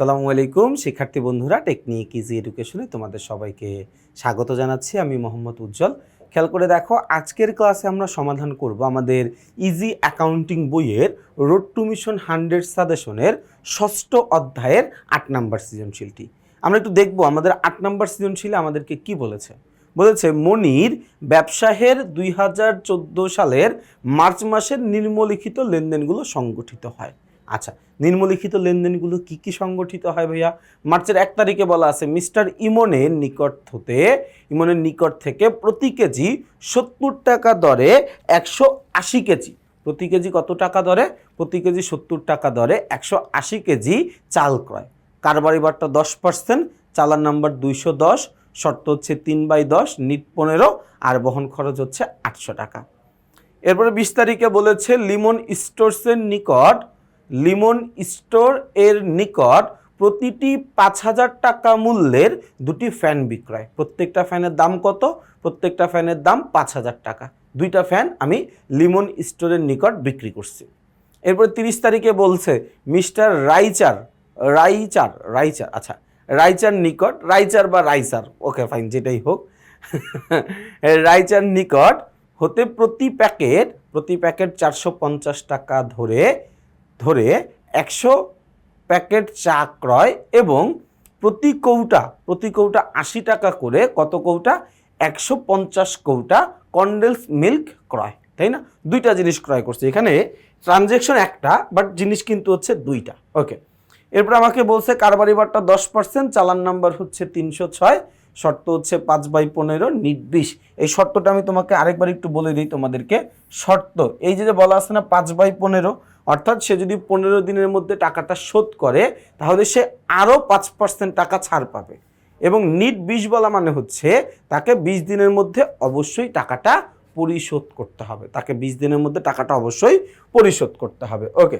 আসসালামু আলাইকুম, শিক্ষার্থী বন্ধুরা টেকনিক ইজি এডুকেশনে তোমাদের সবাইকে স্বাগত জানাচ্ছি। আমি মোহাম্মদ উজ্জ্বল। খেয়াল করে দেখো, আজকের ক্লাসে আমরা সমাধান করব আমাদের ইজি অ্যাকাউন্টিং বইয়ের রোড টু মিশন হান্ড্রেড সাজেশনের ষষ্ঠ অধ্যায়ের আট নাম্বার সৃজনশীলটি। আমরা একটু দেখব আমাদের আট নাম্বার সৃজনশীলে আমাদেরকে কি বলেছে। বলেছে, মনির ব্যবসায়ের দুই হাজার চোদ্দ সালের মার্চ মাসের নিম্নলিখিত লেনদেনগুলো সংগঠিত হয়। আচ্ছা নিম্নলিখিত লেনদেনগুলো কি কি সংগঠিত হয় ভাইয়া? মার্চের এক তারিখে বলা আছে, মিস্টার ইমনের নিকট হতে, ইমনের নিকট থেকে প্রতি কেজি সত্তর টাকা দরে একশো আশি কেজি। প্রতি কেজি কত টাকা দরে? প্রতি কেজি সত্তর টাকা দরে একশো আশি কেজি চাল ক্রয়। কারবারি বারটা দশ পার্সেন্ট চালান নাম্বার দুইশো দশ, শর্ত হচ্ছে তিন বাই দশ, নিট পনেরো, আর বহন খরচ হচ্ছে আটশো টাকা। এরপরে বিশ তারিখে বলেছে লিমন স্টোরসের নিকট লিমন স্টোর এর নিকট প্রতিটি পাঁচ হাজার টাকা মূল্যের দুটি ফ্যান বিক্রয়। প্রত্যেকটা ফ্যানের দাম কত? প্রত্যেকটা ফ্যানের দাম পাঁচ হাজার টাকা। দুইটা ফ্যান আমি লিমন স্টোরের নিকট বিক্রি করছি। এরপর তিরিশ তারিখে বলছে, মিস্টার রাইচার রাইচার রাইচার আচ্ছা রাইচার নিকট, রাইচার বা রাইচার, ওকে ফাইন যেটাই হোক। রাইচার নিকট হতে প্রতি প্যাকেট প্রতি প্যাকেট চারশো পঞ্চাশ টাকা ধরে ধরে একশো প্যাকেট চা ক্রয় এবং প্রতি কৌটা প্রতি কৌটা আশি টাকা করে কত কৌটা? একশো পঞ্চাশ কৌটা কন্ডেন্স মিল্ক ক্রয়, তাই না? দুইটা জিনিস ক্রয় করছে। এখানে ট্রানজেকশন একটা, বাট জিনিস কিন্তু হচ্ছে দুইটা। ওকে। এরপর আমাকে বলছে কারবারি বারটা দশ পার্সেন্ট চালান নাম্বার হচ্ছে তিনশো ছয়, শর্ত হচ্ছে পাঁচ বাই পনেরো নির্বিশ এই শর্তটা আমি তোমাকে আরেকবার একটু বলে দিই তোমাদেরকে। শর্ত, এই যে বলা আছে না পাঁচ বাই পনেরো অর্থাৎ সে যদি পনেরো দিনের মধ্যে টাকাটা শোধ করে, তাহলে সে আরও পাঁচ পার্সেন্ট টাকা ছাড় পাবে। এবং নিট বিশ বলা মানে হচ্ছে তাকে বিশ দিনের মধ্যে অবশ্যই টাকাটা পরিশোধ করতে হবে। তাকে বিশ দিনের মধ্যে টাকাটা অবশ্যই পরিশোধ করতে হবে। ওকে,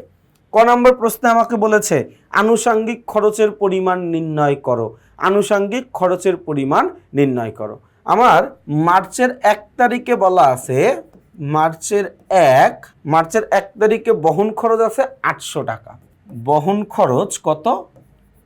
ক নম্বর প্রশ্নে আমাকে বলেছে, আনুষাঙ্গিক খরচের পরিমাণ নির্ণয় করো। আনুষাঙ্গিক খরচের পরিমাণ নির্ণয় করো। আমার মার্চের এক তারিখে বলা আছে মার্চের এক মার্চের এক তারিখে বহন খরচ আছে আটশো টাকা। বহন খরচ কত?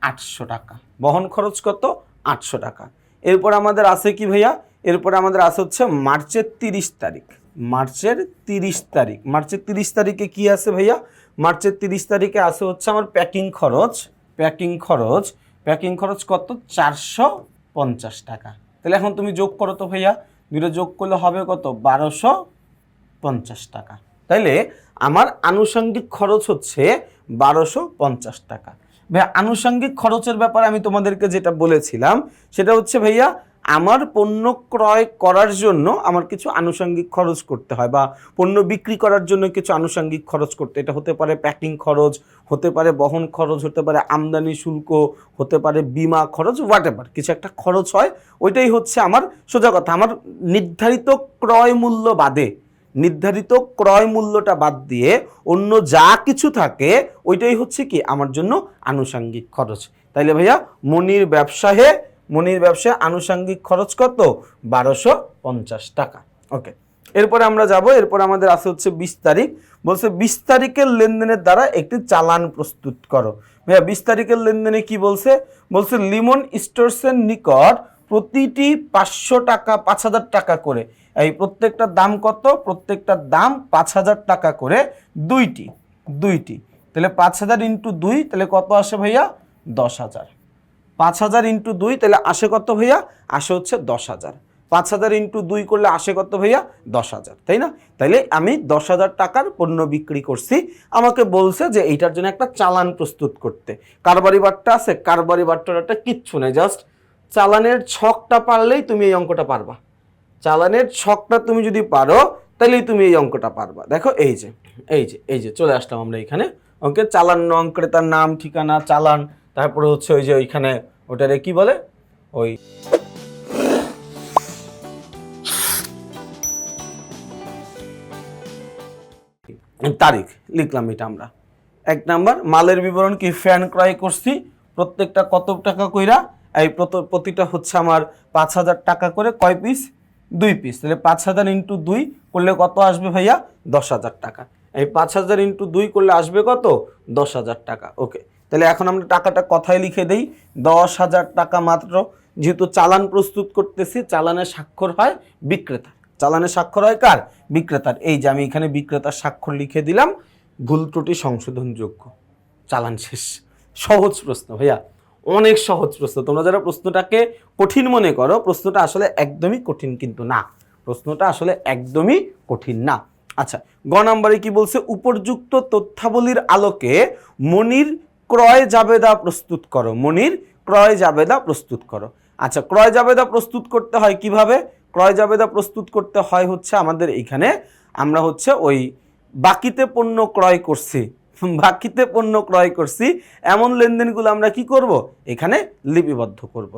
আটশো টাকা। বহন খরচ কত? আটশো টাকা। এরপর আমাদের আছে কি ভাইয়া? এরপর আমাদের আছে হচ্ছে মার্চের তিরিশ তারিখ। মার্চের তিরিশ তারিখ। মার্চের তিরিশ তারিখে কি আছে ভাইয়া? মার্চের তিরিশ তারিখে আছে হচ্ছে আমার প্যাকিং খরচ। প্যাকিং খরচ। প্যাকিং খরচ কত? চারশো পঞ্চাশ টাকা। তাহলে এখন তুমি যোগ করো তো ভাইয়া। দুটো যোগ করলে হবে কত? বারোশো পঞ্চাশ টাকা। তাইলে আমার আনুষঙ্গিক খরচ হচ্ছে বারোশো পঞ্চাশ টাকা। ভাইয়া, আনুষঙ্গিক খরচের ব্যাপারে আমি তোমাদেরকে যেটা বলেছিলাম, সেটা হচ্ছে ভাইয়া, আমার পণ্য ক্রয় করার জন্য আমার কিছু আনুষঙ্গিক খরচ করতে হয় বা পণ্য বিক্রি করার জন্য কিছু আনুষঙ্গিক খরচ করতে এটা হতে পারে প্যাকিং খরচ, হতে পারে বহন খরচ, হতে পারে আমদানি শুল্ক, হতে পারে বিমা খরচ হোয়াট এভার কিছু একটা খরচ হয়, ওইটাই হচ্ছে আমার সোজা কথা। আমার নির্ধারিত ক্রয় মূল্য বাদে নির্ধারিত ক্রয় মূল্যটা বাদ দিয়ে অন্য যা কিছু থাকে, ওইটাই হচ্ছে কি আমার জন্য আনুষঙ্গিক খরচ। তাইলে ভাইয়া, মনির ব্যবসায়ে মনির ব্যবসায় আনুষঙ্গিক খরচ কত? বারোশো পঞ্চাশ টাকা। ওকে, এরপরে আমরা যাব, এরপর আমাদের আছে হচ্ছে বিশ তারিখ। বলছে, বিশ তারিখের লেনদেনের দ্বারা একটি চালান প্রস্তুত করো। ভাইয়া, বিশ তারিখের লেনদেনে কি বলছে? বলছে, লিমন স্টোরসের নিকট প্রতিটি পাঁচশো টাকা, পাঁচ হাজার টাকা করে। এই প্রত্যেকটার দাম কত? প্রত্যেকটার দাম পাঁচ হাজার টাকা করে দুইটি দুইটি। তাহলে পাঁচ হাজার ইন্টু দুই, তাহলে কত আসে ভাইয়া? দশ হাজার। পাঁচ হাজার ইন্টু দুই, তাহলে আসে কত ভাইয়া? আসে হচ্ছে দশ হাজার। পাঁচ হাজার ইন্টু দুই করলে আসে কত ভাইয়া? দশ হাজার, তাই না? তাইলে আমি দশ হাজার টাকার পণ্য বিক্রি করছি। আমাকে বলছে যে এইটার জন্য একটা চালান প্রস্তুত করতে। কারবারি বারটা আছে, কারবারি একটা কিচ্ছু নেই, জাস্ট চালানের ছকটা পারলেই তুমি এই অঙ্কটা পারবা। চালানের ছকটা তুমি যদি পারো তাহলেই তুমি এই অঙ্কটা পারবা। দেখো, এই যে এই যে এই যে, চলে আসলাম আমরা এখানে। ওকে চালান নং তার নাম, ঠিকানা, চালান, তারপরে হচ্ছে ওই যে ওইখানে ওটারে কি বলে? ওই তারিখ লিখলাম এটা আমরা। এক নাম্বার, মালের বিবরণ কি ফ্যান ক্রয় করছি? প্রত্যেকটা কত টাকা কইরা? এই প্রত- প্রতিটা হচ্ছে আমার পাঁচ হাজার টাকা করে কয় পিস দুই পিস তাহলে পাঁচ হাজার ইন্টু দুই করলে কত আসবে ভাইয়া? দশ হাজার টাকা। এই পাঁচ হাজার ইন্টু দুই করলে আসবে কত? দশ হাজার টাকা। ওকে তাহলে এখন আমরা টাকাটা কথায় লিখে দেই। দশ হাজার টাকা মাত্র। যেহেতু চালান প্রস্তুত করতেছি চালানের স্বাক্ষর হয় বিক্রেতা। চালানের স্বাক্ষর হয় কার? বিক্রেতার। এই যে আমি এখানে বিক্রেতার স্বাক্ষর লিখে দিলাম। ভুল ত্রুটি সংশোধনযোগ্য। চালান শেষ। সহজ প্রশ্ন ভাইয়া। অনেক সহজ প্রশ্ন। তোমরা যারা প্রশ্নটাকে কঠিন মনে করো, প্রশ্নটা আসলে একদমই কঠিন কিন্তু না। প্রশ্নটা আসলে একদমই কঠিন না। আচ্ছা গ নম্বরে কি বলছে? উপযুক্ত তথ্যাবলীর আলোকে মনির ক্রয় জাবেদা প্রস্তুত করো। মনির ক্রয় জাবেদা প্রস্তুত করো। আচ্ছা ক্রয় জাবেদা প্রস্তুত করতে হয় কীভাবে? ক্রয় জাবেদা প্রস্তুত করতে হয় হচ্ছে আমাদের এইখানে আমরা হচ্ছে ওই বাকিতে পণ্য ক্রয় করছি। বাকিতে পণ্য ক্রয় করছি, এমন লেনদেনগুলো আমরা কি করব? এখানে লিপিবদ্ধ করব।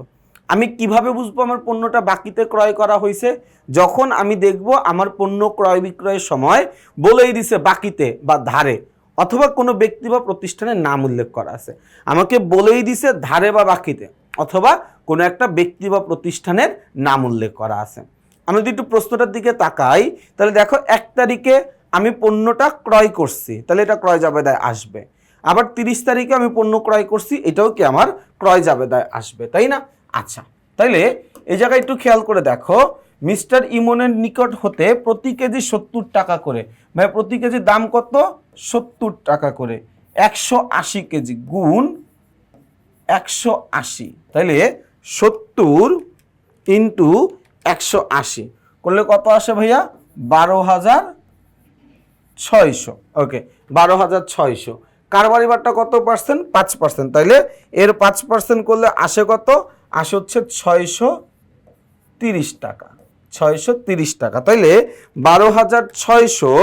আমি কীভাবে বুঝব আমার পণ্যটা বাকিতে ক্রয় করা হয়েছে যখন আমি দেখব আমার পণ্য ক্রয় বিক্রয়ের সময় বলেই দিছে বাকিতে বা ধারে, অথবা কোনো ব্যক্তি বা প্রতিষ্ঠানের নাম উল্লেখ করা আছে। আমাকে বলেই দিছে ধারে বা বাকিতে, অথবা কোনো একটা ব্যক্তি বা প্রতিষ্ঠানের নাম উল্লেখ করা আছে। আমরা যদি একটু প্রশ্নটার দিকে তাকাই, তাহলে দেখো এক তারিখে আমি পণ্যটা ক্রয় করছি, তাহলে এটা ক্রয় জাবেদায় আসবে। আবার তিরিশ তারিখে আমি পণ্য ক্রয় করছি, এটাও কি আমার ক্রয় জাবেদায় আসবে, তাই না? আচ্ছা তাইলে এই জায়গায় একটু খেয়াল করে দেখো, মিস্টার ইমনের নিকট হতে প্রতি কেজি সত্তর টাকা করে ভাই প্রতি কেজি দাম কত? সত্তর টাকা করে, একশো আশি কেজি গুণ একশো আশি, তাইলে সত্তর ইন্টু একশো আশি, করলে কত আসে ভাইয়া? বারো হাজার ছয়শো ওকে বারো হাজার ছয়শো। কারবারি বারটা কত পার্সেন্ট পাঁচ পার্সেন্ট তাইলে এর পাঁচ পার্সেন্ট করলে আসে কত? আসে হচ্ছে ছয়শো তিরিশ টাকা। ছয়শো তিরিশ টাকা। তাইলে বারো হাজার ছয়শো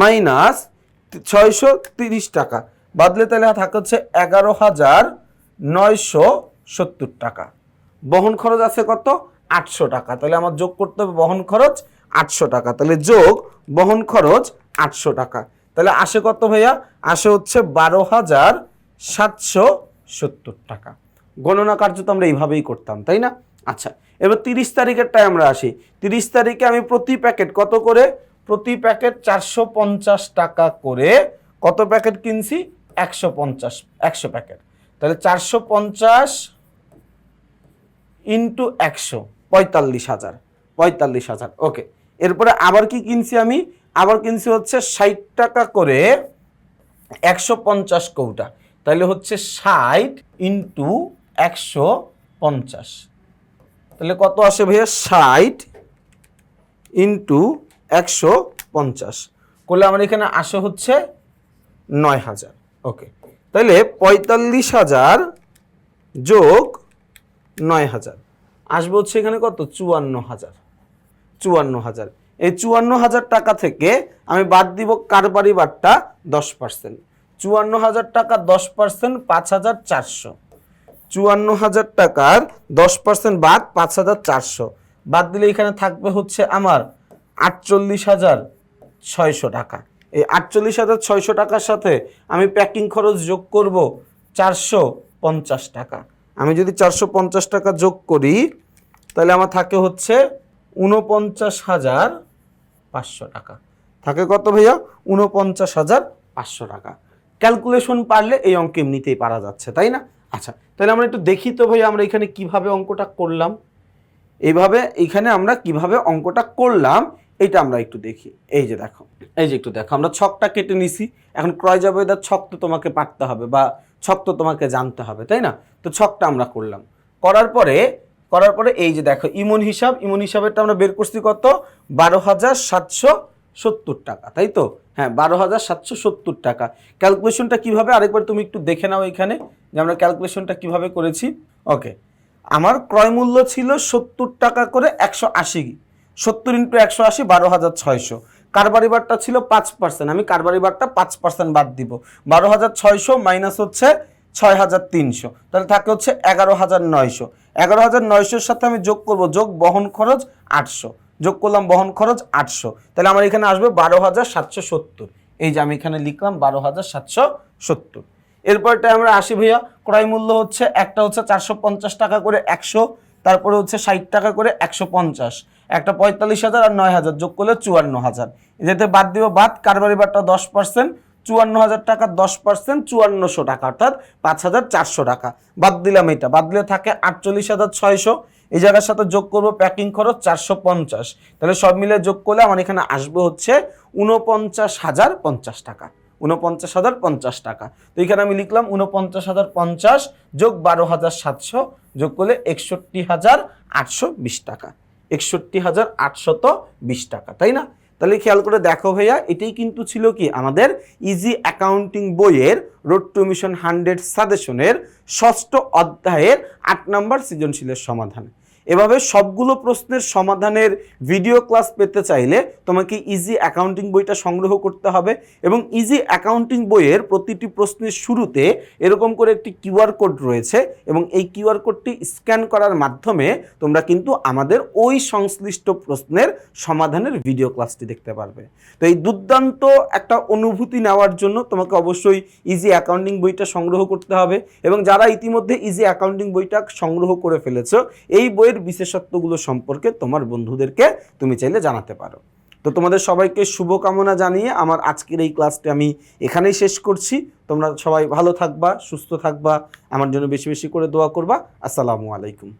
মাইনাস ছয়শো তিরিশ টাকা। বাদলে তাহলে থাকে হচ্ছে এগারো হাজার নয়শো সত্তর টাকা। বহন খরচ আছে কত? আটশো টাকা। তাহলে আমার যোগ করতে হবে বহন খরচ আটশো টাকা। তাহলে যোগ, বহন খরচ আটশো টাকা। তাহলে আসে কত ভাইয়া? আসে হচ্ছে বারো হাজার সাতশো সত্তর টাকা। গণনা কার্য তো আমরা এইভাবেই করতাম, তাই না? আচ্ছা এবার তিরিশ তারিখেরটায় আমরা আসি। তিরিশ তারিখে আমি প্রতি প্যাকেট কত করে? প্রতি প্যাকেট চারশো পঞ্চাশ টাকা করে কত প্যাকেট কিনছি? একশো পঞ্চাশ, একশো প্যাকেট। তাহলে চারশো পঞ্চাশ ইন্টু একশো, পঁয়তাল্লিশ হাজার। পঁয়তাল্লিশ হাজার। ওকে, এরপরে আবার কি কিনছি আমি? আবার কিনছি হচ্ছে ষাট টাকা করে একশো পঞ্চাশ কৌটা। তাহলে হচ্ছে ষাট ইন্টু একশো পঞ্চাশ। তাহলে কত আসে ভাইয়া? ষাট ইন্টু একশো পঞ্চাশ। করলে আমার এখানে আসে হচ্ছে নয় হাজার। ওকে তাহলে পঁয়তাল্লিশ হাজার যোগ নয় হাজার। আসবে হচ্ছে এখানে কত? চুয়ান্ন হাজার। চুয়ান্ন হাজার। এই চুয়ান্ন হাজার টাকা থেকে আমি বাদ দিব কারবারি বারটা দশ পার্সেন্ট। চুয়ান্ন হাজার টাকা দশ পার্সেন্ট, পাঁচ হাজার চারশো। চুয়ান্ন হাজার টাকার দশ পার্সেন্ট বাদ পাঁচ হাজার চারশো। বাদ দিলে এখানে থাকবে হচ্ছে আমার আটচল্লিশ হাজার ছয়শো টাকা। এই আটচল্লিশ হাজার ছয়শো টাকার সাথে আমি প্যাকিং খরচ যোগ করব চারশো পঞ্চাশ টাকা। আমি যদি চারশো পঞ্চাশ টাকা যোগ করি, তাহলে আমার থাকে হচ্ছে উনপঞ্চাশ হাজার পাঁচশো টাকা। থাকে কত ভাইয়া? উনপঞ্চাশ হাজার পাঁচশো টাকা। ক্যালকুলেশন পারলে এই অঙ্ক এমনিতেই পারা যাচ্ছে, তাই না? আচ্ছা তাহলে আমরা একটু দেখি তো ভাইয়া আমরা এখানে কীভাবে অঙ্কটা করলাম। এইভাবে এইখানে আমরা কীভাবে অঙ্কটা করলাম, এটা আমরা একটু দেখি। এই যে দেখো, এই যে একটু দেখো, আমরা ছকটা কেটে নিছি। এখন ক্রয় জাবেদার ছক তো তোমাকে পারতে হবে বা ছক তো তোমাকে জানতে হবে, তাই না? তো ছকটা আমরা করলাম। করার পরে করার পরে এই যে দেখো, ইমন হিসাব, ইমন হিসাবেরটা আমরা বের করছি কত? বারো হাজার সাতশো সত্তর টাকা, তাই তো? হ্যাঁ বারো হাজার সাতশো সত্তর টাকা। ক্যালকুলেশনটা কীভাবে? আরেকবার তুমি একটু দেখে নাও এখানে যে আমরা ক্যালকুলেশনটা কীভাবে করেছি। ওকে, আমার ক্রয় মূল্য ছিল সত্তর টাকা করে একশো আশি, সত্তর ইন্টু একশো আশি, বারো হাজার ছয়শো। কারবারি বারটা ছিল? পাঁচ পার্সেন্ট। আমি কারবারি বারটা পাঁচ পার্সেন্ট বাদ দিব। বারো হাজার ছয়শো মাইনাস হচ্ছে ছয় হাজার তিনশো। তাহলে থাকে হচ্ছে এগারো হাজার নয়শো। এগারো হাজার নয়শোর সাথে আমি যোগ করব, যোগ বহন খরচ আটশো। যোগ করলাম বহন খরচ আটশো। তাহলে আমার এখানে আসবে বারো হাজার সাতশো সত্তর। এই যে আমি এখানে লিখলাম বারো হাজার সাতশো সত্তর। এরপরটা আমরা আসি ভাইয়া, ক্রয় মূল্য হচ্ছে একটা হচ্ছে চারশো পঞ্চাশ টাকা করে একশো, তারপরে হচ্ছে ষাট টাকা করে একশো পঞ্চাশ। একটা পঁয়তাল্লিশ হাজার আর নয় হাজার, যোগ করলে চুয়ান্ন হাজার। এতে বাদ দিব বাদ, কারবারি বারটা দশ পার্সেন্ট চুয়ান্ন হাজার টাকা, দশ পার্সেন্ট চুয়ান্নশো টাকা, অর্থাৎ পাঁচ হাজার চারশো টাকা। বাদ দিলাম এটা। বাদ দিলে থাকে আটচল্লিশ হাজার ছয়শো। এই জায়গার সাথে যোগ করব প্যাকিং খরচ চারশো পঞ্চাশ। তাহলে সব মিলে যোগ করলে আমার এখানে আসবে হচ্ছে উনপঞ্চাশ হাজার পঞ্চাশ টাকা। উনপঞ্চাশ হাজার পঞ্চাশ টাকা। তো এখানে আমি লিখলাম উনপঞ্চাশ হাজার পঞ্চাশ যোগ বারো হাজার সাতশো, যোগ করলে একষট্টি হাজার আটশো বিশ টাকা। একষট্টি হাজার আটশত বিশ টাকা, তাই না? তাহলে খেয়াল করে দেখো ভাইয়া, এটাই কিন্তু ছিল কি? আমাদের ইজি অ্যাকাউন্টিং বইয়ের রোড টু মিশন হান্ড্রেড সাজেশনের ষষ্ঠ অধ্যায়ের আট নম্বর সৃজনশীলের সমাধান। এভাবে সবগুলো প্রশ্নের সমাধানের ভিডিও ক্লাস পেতে চাইলে তোমাকে ইজি অ্যাকাউন্টিং বইটা সংগ্রহ করতে হবে এবং ইজি অ্যাকাউন্টিং বইয়ের প্রতিটি প্রশ্নের শুরুতে এরকম করে একটি কিউআর কোড রয়েছে এবং এই কিউআর কোডটি স্ক্যান করার মাধ্যমে তোমরা কিন্তু আমাদের ওই সংশ্লিষ্ট প্রশ্নের সমাধানের ভিডিও ক্লাসটি দেখতে পারবে। তো এই দুর্দান্ত একটা অনুভূতি নেওয়ার জন্য তোমাকে অবশ্যই ইজি অ্যাকাউন্টিং বইটা সংগ্রহ করতে হবে এবং যারা ইতিমধ্যে ইজি অ্যাকাউন্টিং বইটা সংগ্রহ করে ফেলেছো, এই বইয়ের বিশেষত্বগুলো সম্পর্কে তোমার বন্ধুদেরকে তুমি চাইলে জানাতে পারো। তো তোমাদের সবাইকে শুভকামনা জানিয়ে আমার আজকের এই ক্লাসটি আমি এখানেই শেষ করছি। তোমরা সবাই ভালো থাকবা, সুস্থ থাকবা, আমার জন্য বেশি বেশি করে দোয়া করবা। আসসালামু আলাইকুম।